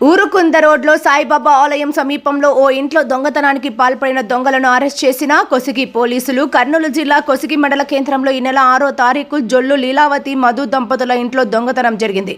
ఊరుకుంద రోడ్లో సాయిబాబా ఆలయం సమీపంలో ఓ ఇంట్లో దొంగతనానికి పాల్పడిన దొంగలను అరెస్ట్ చేసిన కొసిగి పోలీసులు. కర్నూలు జిల్లా కొసిగి మండల కేంద్రంలో ఈ నెల ఆరో తారీఖు జొల్లు లీలావతి మధు దంపతుల ఇంట్లో దొంగతనం జరిగింది.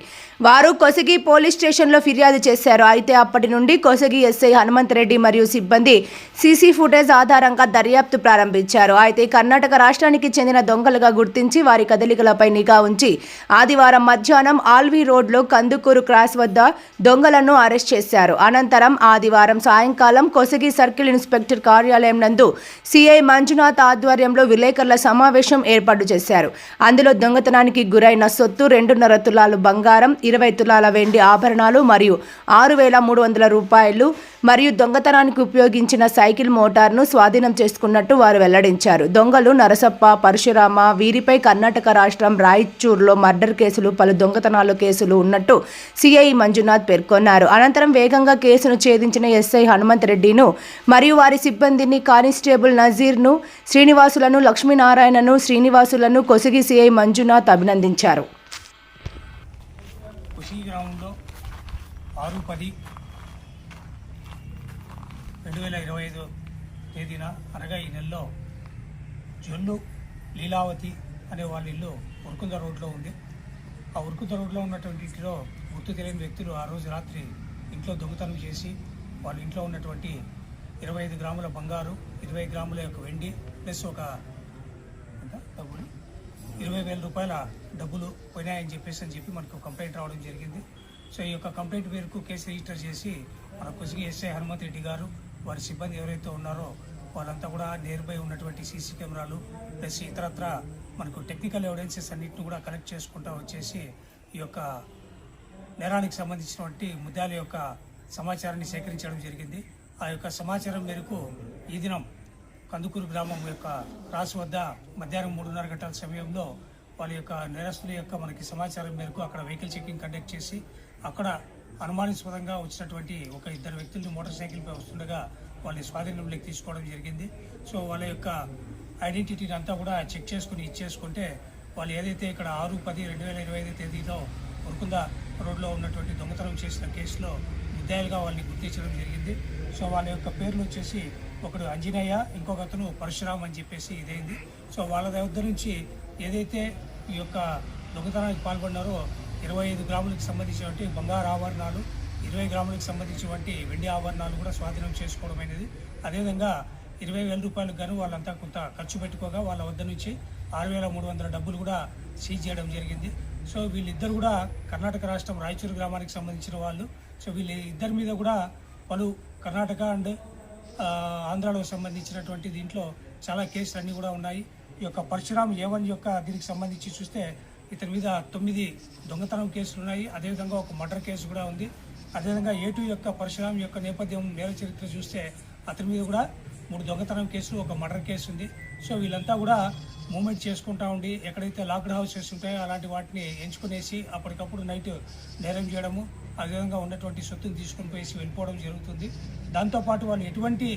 వారు కొసిగి పోలీస్ స్టేషన్లో ఫిర్యాదు చేశారు. అయితే అప్పటి నుండి కొసిగి ఎస్ఐ హనుమంత్ రెడ్డి మరియు సిబ్బంది సీసీ ఫుటేజ్ ఆధారంగా దర్యాప్తు ప్రారంభించారు. అయితే కర్ణాటక రాష్ట్రానికి చెందిన దొంగలుగా గుర్తించి వారి కదలికలపై నిఘా ఉంచి ఆదివారం మధ్యాహ్నం ఆల్వీ రోడ్లో కందుకూరు క్రాస్ వద్ద దొంగలను అరెస్ట్ చేశారు. అనంతరం ఆదివారం సాయంకాలం కొసగి సర్కిల్ ఇన్స్పెక్టర్ కార్యాలయం నందు సిఐ మంజునాథ్ ఆధ్వర్యంలో విలేకరుల సమావేశం ఏర్పాటు చేశారు. అందులో దొంగతనానికి గురైన సొత్తు రెండున్నర తులాలు బంగారం ఇరవై తులాల వెండి ఆభరణాలు మరియు ఆరు వేల మూడు వందల రూపాయలు మరియు దొంగతనానికి ఉపయోగించిన సైకిల్ మోటార్ను స్వాధీనం చేసుకున్నట్టు వారు వెల్లడించారు. దొంగలు నరసప్ప పరశురామ వీరిపై కర్ణాటక రాష్ట్రం రాయచూర్లో మర్డర్ కేసులు పలు దొంగతనాలు కేసులు ఉన్నట్టు సిఐ మంజునాథ్ పేర్కొన్నారు. అనంతరం వేగంగా కేసును ఛేదించిన ఎస్ఐ హనుమంత్ రెడ్డిను మరియు వారి సిబ్బందిని కానిస్టేబుల్ నజీర్ను శ్రీనివాసులను లక్ష్మీనారాయణను శ్రీనివాసులను కొసిగి సిఐ మంజునాథ్ అభినందించారు. ఆరు పది రెండు వేల ఇరవై ఐదు తేదీన అనగా ఈ నెలలో జొల్లు లీలావతి అనే వాళ్ళ ఇల్లు ఉరుకుంద రోడ్లో ఉంది. ఆ ఉరుకుంద రోడ్లో ఉన్నటువంటి ఇంటిలో గుర్తు తెలియని వ్యక్తులు ఆ రోజు రాత్రి ఇంట్లో దొంగతనం చేసి వాళ్ళ ఇంట్లో ఉన్నటువంటి ఇరవై ఐదు గ్రాముల బంగారు ఇరవై గ్రాముల యొక్క వెండి ప్లస్ ఒక డబ్బులు? ఇరవై వేల రూపాయల డబ్బులు పోయినాయని చెప్పేసి అని చెప్పి మనకు కంప్లైంట్ రావడం జరిగింది. సో ఈ యొక్క కంప్లైంట్ మేరకు కేసు రిజిస్టర్ చేసి మన కొసిగి ఎస్ఐ హనుమంత్ రెడ్డి గారు వారి సిబ్బంది ఎవరైతే ఉన్నారో వాళ్ళంతా కూడా నియర్ బై ఉన్నటువంటి సీసీ కెమెరాలు ప్లస్ ఇతరత్ర మనకు టెక్నికల్ ఎవిడెన్సెస్ అన్నింటిని కూడా కలెక్ట్ చేసుకుంటూ వచ్చేసి ఈ యొక్క నేరానికి సంబంధించినటువంటి ముద్దాల యొక్క సమాచారాన్ని సేకరించడం జరిగింది. ఆ యొక్క సమాచారం మేరకు ఈ దినం కందుకూరు గ్రామం యొక్క రాసు వద్ద మధ్యాహ్నం మూడున్నర గంటల సమయంలో వాళ్ళ యొక్క నేరస్తుల యొక్క మనకి సమాచారం మేరకు అక్కడ వెహికల్ చెకింగ్ కండక్ట్ చేసి అక్కడ అనుమానాస్పదంగా వచ్చినటువంటి ఒక ఇద్దరు వ్యక్తులు మోటార్ సైకిల్పై వస్తుండగా వాళ్ళని స్వాధీనంలోకి తీసుకోవడం జరిగింది. సో వాళ్ళ యొక్క ఐడెంటిటీని అంతా కూడా చెక్ చేసుకుని ఇచ్చేసుకుంటే వాళ్ళు ఏదైతే ఇక్కడ ఆరు పది రెండు వేల ఇరవై ఐదు తేదీలో ఉరుకుంద రోడ్లో ఉన్నటువంటి దొంగతనం చేసిన కేసులో ముద్దాయిలుగా వాళ్ళని గుర్తించడం జరిగింది. సో వాళ్ళ యొక్క పేర్లు వచ్చేసి ఒకడు అంజనేయ ఇంకొక అతను పరశురామ్ అని చెప్పేసి ఇదైంది. సో వాళ్ళ దగ్గర నుంచి ఏదైతే ఈ యొక్క దొంగతనానికి పాల్పడినారో ఇరవై ఐదు గ్రాములకు సంబంధించినటువంటి బంగారు ఆభరణాలు ఇరవై గ్రాములకు సంబంధించినటువంటి వెండి ఆభరణాలు కూడా స్వాధీనం చేసుకోవడం అనేది అదేవిధంగా ఇరవై వేల రూపాయలకు గాను వాళ్ళంతా కొంత ఖర్చు పెట్టుకోగా వాళ్ళ వద్ద నుంచి ఆరు వేల మూడు వందల డబ్బులు కూడా సీజ్ చేయడం జరిగింది. సో వీళ్ళిద్దరు కూడా కర్ణాటక రాష్ట్రం రాయచూరు గ్రామానికి సంబంధించిన వాళ్ళు. సో వీళ్ళ ఇద్దరి మీద కూడా పలు కర్ణాటక అండ్ ఆ, ఆంధ్రాలో సంబంధించినటువంటి దీంట్లో చాలా కేసులు అన్నీ కూడా ఉన్నాయి. ఈ యొక్క పరశురామ్ ఏవన్ యొక్క దీనికి సంబంధించి చూస్తే ఇతని మీద తొమ్మిది దొంగతనం కేసులు ఉన్నాయి. అదేవిధంగా ఒక మర్డర్ కేసు కూడా ఉంది. అదేవిధంగా ఏటు యొక్క పరశురామ్ యొక్క నేపథ్యం నేర చరిత్ర చూస్తే అతని మీద కూడా మూడు దొంగతనం కేసులు ఒక మర్డర్ కేసు ఉంది. సో వీళ్ళంతా కూడా మూమెంట్ చేసుకుంటా ఉండి ఎక్కడైతే లాక్డ్ హౌసెస్ ఉంటాయో అలాంటి వాటిని ఎంచుకునేసి అప్పటికప్పుడు నైట్ నేరం చేయడము అదేవిధంగా ఉన్నటువంటి సొత్తుని తీసుకుని పోయేసి వెళ్ళిపోవడం జరుగుతుంది. దాంతోపాటు వాళ్ళు ఎటువంటి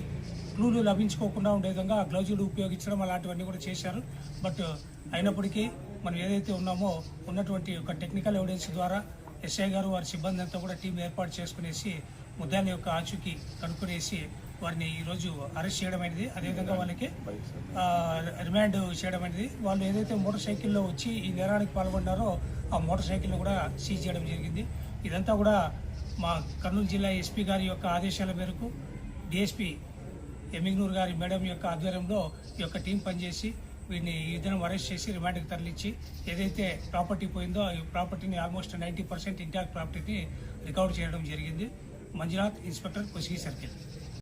క్లూలు లభించుకోకుండా ఉండే విధంగా గ్లౌజులు ఉపయోగించడం అలాంటివన్నీ కూడా చేశారు. బట్ అయినప్పటికీ మనం ఏదైతే ఉన్నామో ఉన్నటువంటి ఒక టెక్నికల్ ఎవిడెన్స్ ద్వారా ఎస్ఐ గారు వారి సిబ్బంది అంతా కూడా టీం ఏర్పాటు చేసుకునేసి ముద్దాని యొక్క ఆచూకీ కనుక్కునేసి వారిని ఈరోజు అరెస్ట్ చేయడం అనేది అదేవిధంగా వాళ్ళకి రిమాండ్ చేయడం అనేది వాళ్ళు ఏదైతే మోటార్ సైకిల్లో వచ్చి ఈ నేరానికి పాల్గొన్నారో ఆ మోటార్ సైకిల్ను కూడా సీజ్ చేయడం జరిగింది. ఇదంతా కూడా మా కర్నూలు జిల్లా ఎస్పీ గారి యొక్క ఆదేశాల మేరకు డిఎస్పీ ఎమిగ్నూర్ గారి మేడం యొక్క ఆధ్వర్యంలో ఈ యొక్క టీం పనిచేసి వీడిని ఈ దినం అరెస్ట్ చేసి రిమాండ్కి తరలించి ఏదైతే ప్రాపర్టీ పోయిందో ఈ ప్రాపర్టీని ఆల్మోస్ట్ నైంటీ పర్సెంట్ ఇంటాక్ట్ ప్రాపర్టీని రికవర్ చేయడం జరిగింది. Manjunath inspector Kosigi circle